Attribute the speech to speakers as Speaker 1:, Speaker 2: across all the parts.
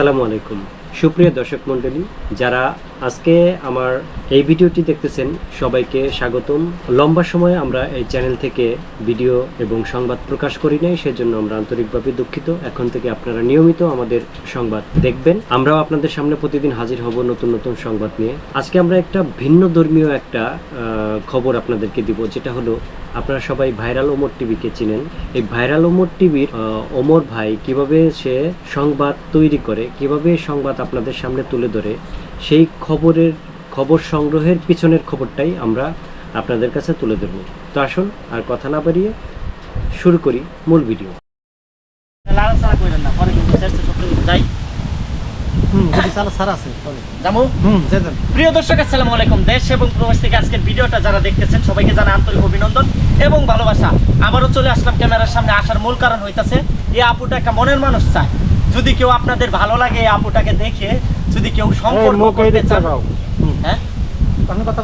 Speaker 1: আসসালামু আলাইকুম। সুপ্রিয় দর্শক মণ্ডলী, যারা আজকে আমার এই ভিডিওটি দেখতেছেন, সবাইকে স্বাগতম। লম্বা সময় আমরা এই চ্যানেল থেকে ভিডিও এবং সংবাদ প্রকাশ করি নাই, সেজন্য আমরা আন্তরিকভাবে দুঃখিত। এখন থেকে আপনারা নিয়মিত আমাদের সংবাদ দেখবেন। আমরাও আপনাদের সামনে প্রতিদিন হাজির হব নতুন নতুন সংবাদ নিয়ে। আজকে আমরা একটা ভিন্ন ধর্মীয় একটা খবর আপনাদেরকে দিব, যেটা হলো আপনারা সবাই ভাইরাল ওমর টিভিকে চিনেন। এই ভাইরাল ওমর টিভির ওমর ভাই কীভাবে সে সংবাদ তৈরি করে, কীভাবে সংবাদ আপনাদের সামনে তুলে ধরে সেই খবরের খবর সংগ্রহের পিছনের খবরটাই আমরা আপনাদের কাছে তুলে ধরব। তো আসুন আর কথা না বাড়িয়ে শুরু করি মূল ভিডিও।
Speaker 2: লাড়াচাড়া কইরেন না পরে কিন্তু শেষে সব কিছু যাই।
Speaker 3: হুম যদি চালা সারা আছে চলে
Speaker 2: জামু?
Speaker 3: হুম যেতেন
Speaker 2: প্রিয় দর্শক আসসালামু আলাইকুম। দেশ এবং প্রবাস থেকে আজকের ভিডিওটা যারা দেখতেছেন সবাইকে জানাই আন্তরিক অভিনন্দন এবং ভালোবাসা। আবারও চলে আসলাম ক্যামেরার সামনে আসার মূল কারণ হইতাছে এই আপুটা একটা মনের মানুষ চায়। যদি কেউ আপনাদের ভালো লাগে এই আপুটাকে দেখে যদি কেউ সম্পর্ক করতে চান হ্যাঁ?
Speaker 3: আমি কথা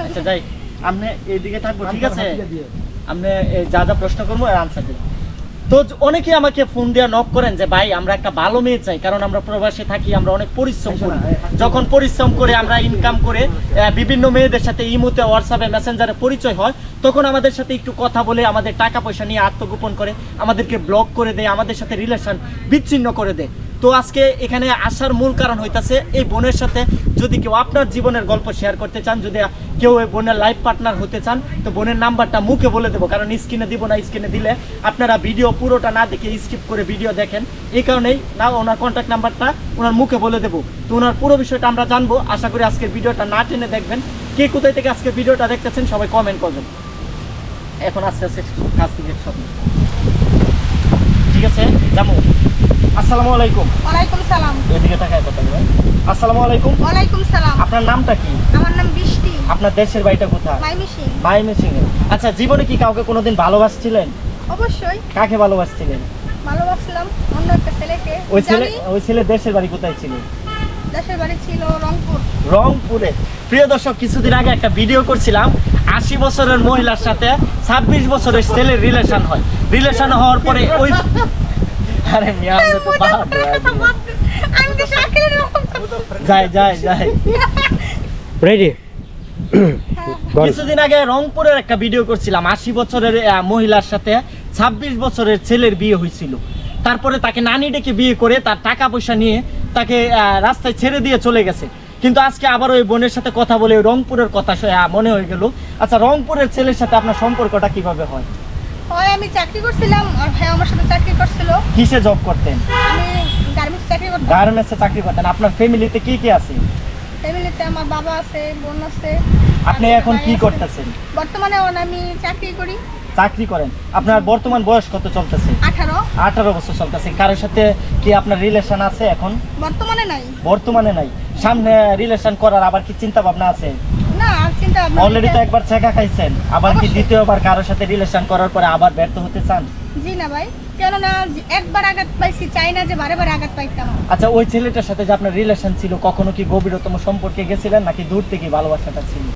Speaker 2: আচ্ছা যাই। আপনি এইদিকে থাকব ঠিক আছে? আপনি যা যা প্রশ্ন করব আর আনসার দেবেন তো অনেকে অনেকেই আমাকে ফোন দিয়ে নক করেন যে ভাই আমরা একটা ভালো মেয়ে চাই কারণ আমরা প্রবাসে থাকি আমরা অনেক পরিশ্রম করি। যখন পরিশ্রম করে আমরা ইনকাম করে বিভিন্ন মেয়েদের সাথে ইমোতে হোয়াটসঅ্যাপে মেসেঞ্জারে পরিচয় হয় তখন আমাদের সাথে একটু কথা বলে আমাদের টাকা পয়সা নিয়ে আত্মগোপন করে আমাদেরকে ব্লক করে দেয় আমাদের সাথে রিলেশন বিচ্ছিন্ন করে দেয়। তো আজকে এখানে আসার মূল কারণ হইতাছে এই বোনের সাথে যদি কেউ আপনার জীবনের গল্প শেয়ার করতে চান, যদি কেউ এই বোনের লাইফ পার্টনার হতে চান, তো বোনের নাম্বারটা মুখে বলে দেবো, কারণ স্ক্রিনে দিব না স্ক্রিনে দিলে আপনারা ভিডিও পুরোটা না দেখে স্কিপ করে ভিডিও দেখেন। এই কারণেই না, ওনার কন্ট্যাক্ট নাম্বারটা ওনার মুখে বলে দেবো। তো ওনার পুরো বিষয়টা আমরা জানব। আশা করি আজকের ভিডিওটা না টেনে দেখবেন। কে কোথায় থেকে আজকে ভিডিওটা দেখতেছেন সবাই কমেন্ট করবেন। এখন আস্তে আস্তে, কাজ থেকে সব ঠিক আছে? যাব। আসসালামু আলাইকুম।
Speaker 4: ওয়ালাইকুম সালাম।
Speaker 2: এদিকে তাকায় কথা বলবেন আসসালামু আলাইকুম।
Speaker 4: ওয়ালাইকুম সালাম।
Speaker 2: আপনার নামটা কি?
Speaker 4: আমার নাম বৃষ্টি।
Speaker 2: আপনার দেশের বাড়িটা কোথায়?
Speaker 4: মাইমি সিং
Speaker 2: আচ্ছা জীবনে কি কাউকে কোনোদিন ভালোবাসছিলেন?
Speaker 4: অবশ্যই।
Speaker 2: কাকে ভালোবাসছিলেন?
Speaker 4: ভালোবাসলাম অন্য একটা ছেলেকে।
Speaker 2: ওই ছেলে ওই ছেলে দেশের বাড়ি কোথায় ছিল?
Speaker 4: দেশের বাড়ি ছিল রংপুর।
Speaker 2: রংপুরে। প্রিয় দর্শক কিছুদিন আগে একটা ভিডিও করছিলাম। আশি বছরের মহিলার সাথে ছাব্বিশ বছরের ছেলের রিলেশন হয়। রিলেশন হওয়ার পরে ওই আরে মিয়া তো বাদ
Speaker 4: আমি তো শাকিরের
Speaker 2: যাই যাই যাই।
Speaker 1: রেডি
Speaker 2: কিছুদিন আগে রংপুরের একটা ভিডিও করছিলাম। আশি বছরের মহিলার সাথে ছাব্বিশ বছরের ছেলের বিয়ে হয়েছিল। তারপরে তাকে নানি ডেকে বিয়ে করে তার টাকা পয়সা নিয়ে তাকে আহ, রাস্তায় ছেড়ে দিয়ে চলে গেছে। কিন্তু আজকে আবার ওই বোনের সাথে কথা বলে ওই রংপুরের কথা শো- মনে হয়ে গেল। আচ্ছা রংপুরের ছেলের সাথে আপনার সম্পর্কটা কীভাবে হয়?
Speaker 4: হয় আমি চাকরি করছিলাম আর ভাই আমার সাথে চাকরি করছিল।
Speaker 2: কিসে জব করতেন?
Speaker 4: আমি গার্মেন্টস চাকরি করতাম।
Speaker 2: গার্মেন্টসে চাকরি করতেন। আপনার ফ্যামিলিতে কি কি আছে?
Speaker 4: ফ্যামিলিতে আমার বাবা আছে বোন আছে।
Speaker 2: আপনি এখন কি করতেছেন?
Speaker 4: বর্তমানে আমি চাকরি করি।
Speaker 2: চাকরি করেন। আপনার বর্তমান বয়স কত চলতেছে?
Speaker 4: আঠারো।
Speaker 2: আঠারো বছর চলতেছে। কারোর সাথে কি আপনার রিলেশন আছে এখন?
Speaker 4: বর্তমানে নাই।
Speaker 2: বর্তমানে নাই। সামনে রিলেশন করার আবার কি চিন্তা ভাবনা আছে
Speaker 4: না আর চিন্তা ভাবনা
Speaker 2: অলরেডি তো একবার ছেঁকা খাইছেন। আবার কি দ্বিতীয়বার কারোর সাথে রিলেশন করার পরে আবার ব্যর্থ হতে চান?
Speaker 4: জি না ভাই। কেননা একবার আঘাত পাইছি চাই না যে বারে বারে আঘাত পাইতাম।
Speaker 2: আচ্ছা ওই ছেলেটার সাথে যে আপনার রিলেশন ছিল কখনো কি গভীরতম সম্পর্কে গেছিলেন নাকি দূর থেকে ভালোবাসাটা ছিল?